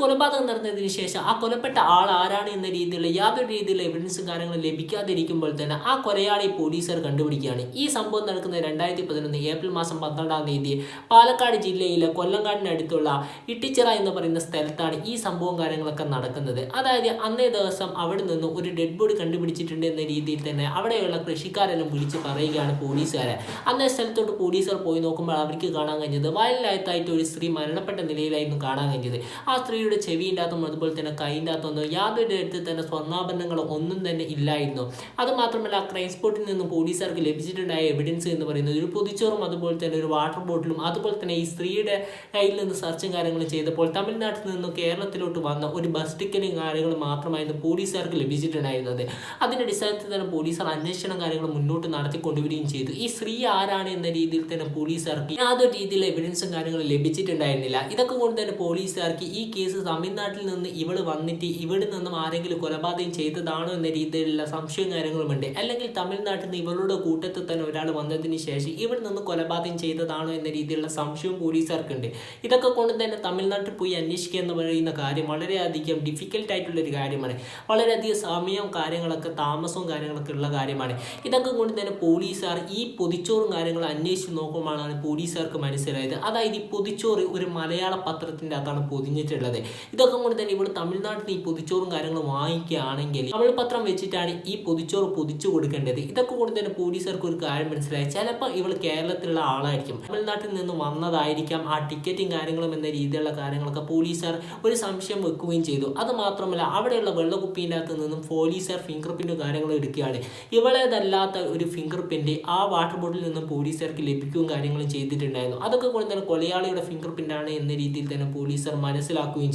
കൊലപാതകം നടന്നതിന് ശേഷം ആ കൊലപ്പെട്ട ആൾ ആരാണ് എന്ന രീതിയിലുള്ള യാതൊരു രീതിയിലുള്ള എവിഡൻസും കാര്യങ്ങളും ലഭിക്കാതിരിക്കുമ്പോൾ തന്നെ ആ കൊലയാളി പോലീസുകാർ കണ്ടുപിടിക്കുകയാണ്. ഈ സംഭവം നടക്കുന്നത് രണ്ടായിരത്തി പതിനൊന്ന് ഏപ്രിൽ മാസം പന്ത്രണ്ടാം തീയതി പാലക്കാട് ജില്ലയിലെ കൊല്ലങ്കാടിനടുത്തുള്ള ഇട്ടിച്ചിറ എന്ന് പറയുന്ന സ്ഥലത്താണ് ഈ സംഭവം കാര്യങ്ങളൊക്കെ നടക്കുന്നത്. അതായത് അന്നേ ദിവസം അവിടെ നിന്ന് ഒരു ഡെഡ് ബോഡി കണ്ടുപിടിച്ചിട്ടുണ്ട് എന്ന രീതിയിൽ തന്നെ അവിടെയുള്ള കൃഷിക്കാരെല്ലാം വിളിച്ച് പറയുകയാണ് പോലീസുകാരെ അന്നേ സ്ഥലത്തോട്ട് പോലീസുകാർ പോയി നോക്കുമ്പോൾ അവർക്ക് കാണാൻ കഴിഞ്ഞത് വയലിനകത്തായിട്ട് ഒരു സ്ത്രീ മരണപ്പെട്ട നിലയിലായിരുന്നു കാണാൻ കഴിഞ്ഞത്. ആ ചെവിന്റെ അകത്തും അതുപോലെ തന്നെ അകത്തൊന്നും യാതൊരു തരത്തിൽ തന്നെ സ്വർണാഭരണങ്ങളോ ഒന്നും തന്നെ ഇല്ലായിരുന്നു. അതുമാത്രമല്ല ക്രൈം സ്പോട്ടിൽ നിന്ന് പോലീസുകാർക്ക് ലഭിച്ചിട്ടുണ്ടായ എവിഡൻസ് എന്ന് പറയുന്നത് ഒരു പൊതിച്ചോറും അതുപോലെ തന്നെ ഒരു വാട്ടർ ബോട്ടിലും അതുപോലെ തന്നെ ഈ സ്ത്രീയുടെ കയ്യിൽ നിന്ന് സെർച്ചും കാര്യങ്ങളും ചെയ്തപ്പോൾ തമിഴ്നാട്ടിൽ നിന്നും കേരളത്തിലോട്ട് വന്ന ഒരു ബസ് ടിക്കറ്റും കാര്യങ്ങളും മാത്രമായിരുന്നു പോലീസുകാർക്ക് ലഭിച്ചിട്ടുണ്ടായിരുന്നത്. അതിന്റെ അടിസ്ഥാനത്തിൽ തന്നെ പോലീസുകാർ അന്വേഷണം കാര്യങ്ങൾ മുന്നോട്ട് നടത്തിക്കൊണ്ടുവരികയും ചെയ്തു. ഈ സ്ത്രീ ആരാണ് എന്ന രീതിയിൽ തന്നെ പോലീസുകാർക്ക് യാതൊരു രീതിയിലുള്ള എവിഡൻസും കാര്യങ്ങളും ലഭിച്ചിട്ടുണ്ടായിരുന്നില്ല. ഇതൊക്കെ കൊണ്ട് തന്നെ പോലീസുകാർക്ക് ഈ കേസ് തമിഴ്നാട്ടിൽ നിന്ന് ഇവൾ വന്നിട്ട് ഇവിടെ നിന്നും ആരെങ്കിലും കൊലപാതകം ചെയ്തതാണോ എന്ന രീതിയിലുള്ള സംശയവും കാര്യങ്ങളുമുണ്ട്. അല്ലെങ്കിൽ തമിഴ്നാട്ടിൽ നിന്ന് ഇവളുടെ കൂട്ടത്തിൽ തന്നെ ഒരാൾ വന്നതിന് ശേഷം ഇവിടെ നിന്ന് കൊലപാതകം ചെയ്തതാണോ എന്ന രീതിയിലുള്ള സംശയവും പോലീസുകാർക്കുണ്ട്. ഇതൊക്കെ കൊണ്ട് തന്നെ തമിഴ്നാട്ടിൽ പോയി അന്വേഷിക്കുക എന്ന് പറയുന്ന കാര്യം വളരെയധികം ഡിഫിക്കൽട്ട് ആയിട്ടുള്ള ഒരു കാര്യമാണ്. വളരെയധികം സമയവും കാര്യങ്ങളൊക്കെ താമസവും കാര്യങ്ങളൊക്കെ ഉള്ള കാര്യമാണ്. ഇതൊക്കെ കൊണ്ട് തന്നെ പോലീസുകാർ ഈ പൊതിച്ചോറും കാര്യങ്ങളും അന്വേഷിച്ച് നോക്കുമ്പോഴാണ് പോലീസുകാർക്ക് മനസ്സിലായത്. അതായത് ഈ പൊതിച്ചോറ് ഒരു മലയാള പത്രത്തിന്റെ അകത്താണ് പൊതിഞ്ഞിട്ടുള്ളത്. ഇതൊക്കെ കൊണ്ട് തന്നെ ഇവിടെ തമിഴ്നാട്ടിൽ ഈ പൊതിച്ചോറും കാര്യങ്ങളും വാങ്ങിക്കുകയാണെങ്കിൽ തമിഴ് പത്രം വെച്ചിട്ടാണ് ഈ പൊതിച്ചോറ് പൊതിച്ചു കൊടുക്കേണ്ടത്. ഇതൊക്കെ കൊണ്ട് തന്നെ പോലീസുകാർക്ക് ഒരു കാര്യം മനസ്സിലായി. ചിലപ്പോൾ ഇവൾ കേരളത്തിലുള്ള ആളായിരിക്കും. തമിഴ്നാട്ടിൽ നിന്ന് വന്നതായിരിക്കാം. ആ ടിക്കറ്റും കാര്യങ്ങളും എന്ന രീതിയിലുള്ള കാര്യങ്ങളൊക്കെ പോലീസുകാർ ഒരു സംശയം വെക്കുകയും ചെയ്തു. അത് മാത്രമല്ല അവിടെയുള്ള വെള്ളക്കുപ്പീന്റെ അകത്ത് നിന്നും പോലീസുകാർ ഫിംഗർ പ്രിന്റും കാര്യങ്ങളും എടുക്കുകയാണ്. ഇവളേതല്ലാത്ത ഒരു ഫിംഗർ പ്രിന്റ് ആ വാട്ടർ ബോട്ടിൽ നിന്നും പോലീസുകാർക്ക് ലഭിക്കുകയും കാര്യങ്ങളും ചെയ്തിട്ടുണ്ടായിരുന്നു. അതൊക്കെ കൊണ്ട് തന്നെ കൊലയാളിയുടെ ഫിംഗർ പ്രിന്റ് ആണ് എന്ന രീതിയിൽ തന്നെ പോലീസുകാർ മനസ്സിലാക്കുകയും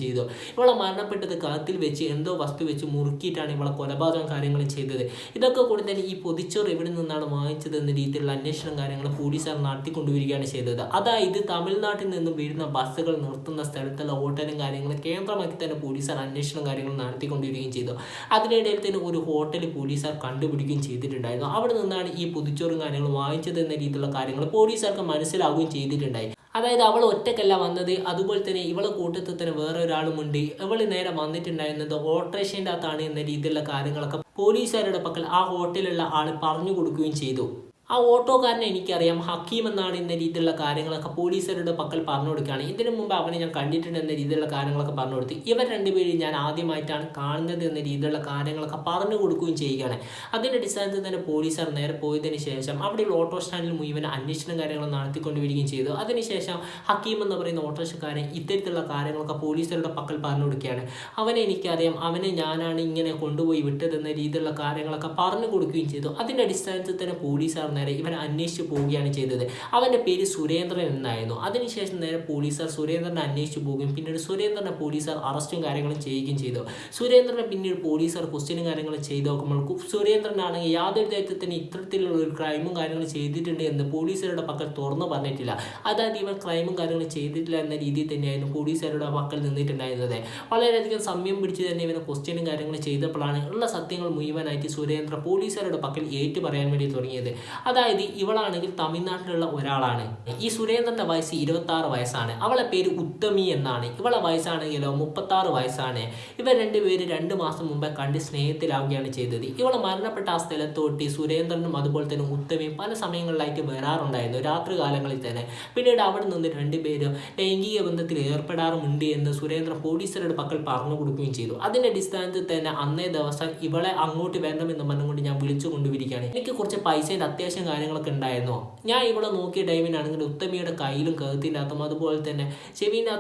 ഇവളെ മരണപ്പെട്ടത് കഴുത്തിൽ വെച്ച് എന്തോ വസ്തു വെച്ച് മുറുക്കിയിട്ടാണ് ഇവളെ കൊലപാതകം കാര്യങ്ങളും ചെയ്തത്. ഇതൊക്കെ കൂടി തന്നെ ഈ പൊതിച്ചോറ് എവിടെ നിന്നാണ് വാങ്ങിച്ചത് എന്ന രീതിയിലുള്ള അന്വേഷണം കാര്യങ്ങൾ പോലീസുകാർ നടത്തിക്കൊണ്ടുവരികയാണ് ചെയ്തത്. അതായത് തമിഴ്നാട്ടിൽ നിന്നും വരുന്ന ബസ്സുകൾ നിർത്തുന്ന സ്ഥലത്തുള്ള ഹോട്ടലും കാര്യങ്ങളും കേന്ദ്രമാക്കി തന്നെ പോലീസുകാർ അന്വേഷണം കാര്യങ്ങൾ നടത്തിക്കൊണ്ടിരിക്കുകയും ചെയ്തു. അതിനിടയിൽ തന്നെ ഒരു ഹോട്ടൽ പോലീസുകാർ കണ്ടുപിടിക്കുകയും ചെയ്തിട്ടുണ്ടായിരുന്നു. അവിടെ നിന്നാണ് ഈ പൊതിച്ചോറും കാര്യങ്ങളും വാങ്ങിച്ചത് എന്ന രീതിയിലുള്ള കാര്യങ്ങൾ പോലീസുകാർക്ക് മനസ്സിലാവുകയും ചെയ്തിട്ടുണ്ടായി. അതായത് അവൾ ഒറ്റക്കല്ല വന്നത്. അതുപോലെ തന്നെ ഇവളെ കൂട്ടത്തിൽ തന്നെ വേറെ ഒരാളുമുണ്ട് ഇവൾ നേരെ വന്നിട്ടുണ്ടായിരുന്നത് ഓട്ടോറിക്ഷന്റെ അകത്താണ് എന്ന രീതിയിലുള്ള കാര്യങ്ങളൊക്കെ പോലീസുകാരുടെ പക്കൽ ആ ഹോട്ടലിലുള്ള ആൾ പറഞ്ഞു കൊടുക്കുകയും ചെയ്തു. ആ ഓട്ടോക്കാരനെ എനിക്കറിയാം. ഹക്കീം എന്നാണ് എന്ന രീതിയിലുള്ള കാര്യങ്ങളൊക്കെ പോലീസുകാരുടെ പക്കൽ പറഞ്ഞു കൊടുക്കുകയാണ് ഇതിനു മുമ്പ് അവനെ ഞാൻ കണ്ടിട്ടുണ്ട് എന്ന രീതിയിലുള്ള കാര്യങ്ങളൊക്കെ പറഞ്ഞു കൊടുത്തു ഇവർ രണ്ടുപേരും ഞാൻ ആദ്യമായിട്ടാണ് കാണുന്നത് എന്ന രീതിയിലുള്ള കാര്യങ്ങളൊക്കെ പറഞ്ഞു കൊടുക്കുകയും ചെയ്യുകയാണ്. അതിന്റെ അടിസ്ഥാനത്തിൽ തന്നെ പോലീസുകാർ നേരെ പോയതിനു ശേഷം അവിടെയുള്ള ഓട്ടോ സ്റ്റാൻഡിൽ മുഴുവൻ അന്വേഷണം കാര്യങ്ങളും നടത്തിക്കൊണ്ടുവരികയും ചെയ്തു. അതിനുശേഷം ഹക്കീം എന്ന് പറയുന്ന ഓട്ടോറിക്ഷക്കാരൻ ഇത്തരത്തിലുള്ള കാര്യങ്ങളൊക്കെ പോലീസുകാരുടെ പക്കൽ പറഞ്ഞു കൊടുക്കുകയാണ് അവനെ എനിക്കറിയാം. അവനെ ഞാനാണ് ഇങ്ങനെ കൊണ്ടുപോയി വിട്ടതെന്ന രീതിയിലുള്ള കാര്യങ്ങളൊക്കെ പറഞ്ഞു കൊടുക്കുകയും ചെയ്തു. അതിന്റെ അടിസ്ഥാനത്തിൽ തന്നെ പോലീസുകാർ നേരെ ഇവൻ അന്വേഷിച്ച് പോവുകയാണ് ചെയ്തത്. അവന്റെ പേര് സുരേന്ദ്രൻ എന്നായിരുന്നു. അതിനുശേഷം നേരെ പോലീസുകാർ സുരേന്ദ്രനെ അന്വേഷിച്ച് പോവുകയും പിന്നീട് സുരേന്ദ്രനെ പോലീസുകാർ അറസ്റ്റും കാര്യങ്ങളും ചെയ്യുകയും ചെയ്തു. സുരേന്ദ്രനെ പിന്നീട് പോലീസുകാർ ക്വസ്റ്റ്യനും കാര്യങ്ങളും ചെയ്തു നോക്കുമ്പോൾ സുരേന്ദ്രനാണെങ്കിൽ യാതൊരു ദൈവത്തിന് ഇത്തരത്തിലുള്ള ഒരു ക്രൈമും കാര്യങ്ങളും ചെയ്തിട്ടുണ്ട് എന്ന് പോലീസുകാരുടെ പക്കൽ തുറന്നു പറഞ്ഞിട്ടില്ല. അതായത് ഇവൻ ക്രൈമും കാര്യങ്ങളും ചെയ്തിട്ടില്ല എന്ന രീതിയിൽ തന്നെയായിരുന്നു പോലീസുകാരുടെ പക്കൽ നിന്നിട്ടുണ്ടായിരുന്നത്. വളരെയധികം സമയം പിടിച്ച് തന്നെ ഇവനെ ക്വസ്റ്റ്യനും കാര്യങ്ങളും ചെയ്തപ്പോഴാണ് ഉള്ള സത്യങ്ങൾ മുഴുവനായിട്ട് സുരേന്ദ്ര പോലീസുകാരുടെ പക്കൽ ഏറ്റു പറയാൻ വേണ്ടി തുടങ്ങിയത്. അതായത് ഇവളാണെങ്കിൽ തമിഴ്നാട്ടിലുള്ള ഒരാളാണ്. ഈ സുരേന്ദ്രന്റെ വയസ്സ് ഇരുപത്തി ആറ് വയസ്സാണ്. അവളെ പേര് ഉത്തമി എന്നാണ്. ഇവളെ വയസ്സാണെങ്കിലോ മുപ്പത്തി ആറ് വയസ്സാണ്. ഇവർ രണ്ടുപേര് രണ്ട് മാസം മുമ്പേ കണ്ട് സ്നേഹത്തിലാവുകയാണ് ചെയ്തത്. ഇവളെ മരണപ്പെട്ട ആ സ്ഥലത്തോട്ട് സുരേന്ദ്രനും അതുപോലെ തന്നെ ഉത്തമിയും പല സമയങ്ങളിലായിട്ട് വരാറുണ്ടായിരുന്നു. രാത്രി കാലങ്ങളിൽ തന്നെ. പിന്നീട് അവിടെ നിന്ന് രണ്ടുപേരും ലൈംഗിക ബന്ധത്തിൽ ഏർപ്പെടാറുമുണ്ട് എന്ന് സുരേന്ദ്രൻ പോലീസുകാരുടെ പക്കൽ പറഞ്ഞു കൊടുക്കുകയും ചെയ്തു. അതിന്റെ അടിസ്ഥാനത്തിൽ തന്നെ അന്നേ ദിവസം ഇവളെ അങ്ങോട്ട് വരണമെന്ന് പറഞ്ഞുകൊണ്ട് ഞാൻ വിളിച്ചു കൊണ്ടുവരികയാണ് എനിക്ക് കുറച്ച് പൈസയുടെ അത്യാവശ്യം കാര്യങ്ങളൊക്കെ ഉണ്ടായിരുന്നു? ഞാൻ ഇവിടെ നോക്കിയ ടൈമിനാണെങ്കിൽ ഉത്തമിയുടെ കയ്യിലും കഴുത്തിന്റെ അതുപോലെ തന്നെ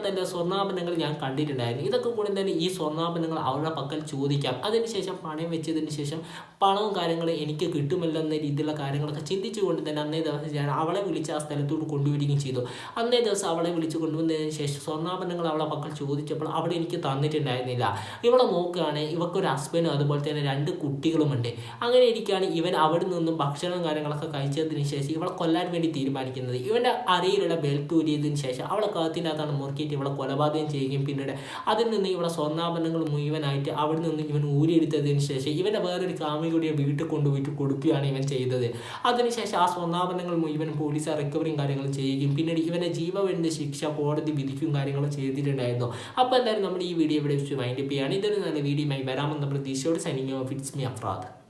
എന്റെ സ്വർണാഭരണങ്ങൾ ഞാൻ കണ്ടിട്ടുണ്ടായിരുന്നു. ഇതൊക്കെ കൂടി തന്നെ ഈ സ്വർണാഭരണങ്ങൾ അവരുടെ പക്കൽ ചോദിക്കാം. അതിനുശേഷം പണയം വെച്ചതിന് ശേഷം പണവും കാര്യങ്ങളും എനിക്ക് കിട്ടുമല്ലോ എന്ന രീതിയിലുള്ള കാര്യങ്ങളൊക്കെ ചിന്തിച്ചുകൊണ്ട് തന്നെ അന്നേ ദിവസം ഞാൻ അവളെ വിളിച്ച് ആ സ്ഥലത്തോട്ട് കൊണ്ടുവരികയും ചെയ്തു. അന്നേ ദിവസം അവളെ വിളിച്ച് കൊണ്ടുവന്നതിന് ശേഷം സ്വർണാഭരണങ്ങൾ അവളെ പക്കൽ ചോദിച്ചപ്പോൾ അവിടെ എനിക്ക് തന്നിട്ടുണ്ടായിരുന്നില്ല. ഇവളെ നോക്കുകയാണെങ്കിൽ ഇവക്കൊരു ഹസ്ബൻഡും അതുപോലെ തന്നെ രണ്ട് കുട്ടികളുമുണ്ട്. അങ്ങനെ ഇരിക്കുകയാണ് ഇവൻ അവിടെ നിന്നും ഭക്ഷണം കാര്യങ്ങളൊക്കെ ഭക്ഷണമൊക്കെ കഴിച്ചതിന് ശേഷം ഇവളെ കൊല്ലാൻ വേണ്ടി തീരുമാനിക്കുന്നത്. ഇവന്റെ അരയിലുള്ള ബെൽറ്റ് ഊരിയതിന് ശേഷം അവളെ കഴുത്തിനകത്താണ് മുറുക്കിയിട്ട് ഇവളെ കൊലപാതകം ചെയ്യുകയും പിന്നീട് അതിൽ നിന്ന് ഇവളെ സ്വർണാഭരണങ്ങൾ മുഴുവനായിട്ട് അവിടെ നിന്ന് ഇവൻ ഊരിയെടുത്തതിന് ശേഷം ഇവന്റെ വേറൊരു കാമികൂടിയെ വീട്ടിൽ കൊണ്ടുപോയിട്ട് കൊടുക്കുകയാണ് ഇവൻ ചെയ്തത്. അതിനുശേഷം ആ സ്വർണാഭരണങ്ങൾ മുഴുവൻ പോലീസ് റിക്കവറിയും കാര്യങ്ങളും ചെയ്യുകയും പിന്നീട് ഇവന്റെ ജീവവേണ്ട ശിക്ഷ കോടതി വിധിക്കും കാര്യങ്ങളും ചെയ്തിട്ടുണ്ടായിരുന്നു. അപ്പോൾ എന്തായാലും നമ്മൾ ഈ വീഡിയോ ഇവിടെ വെച്ച് വൈൻഡപ്പ് ചെയ്യുകയാണ്. ഇതൊരു നല്ല വീഡിയോയുമായി വരാമെന്ന പ്രതീക്ഷയോട് signing off it's me Afrad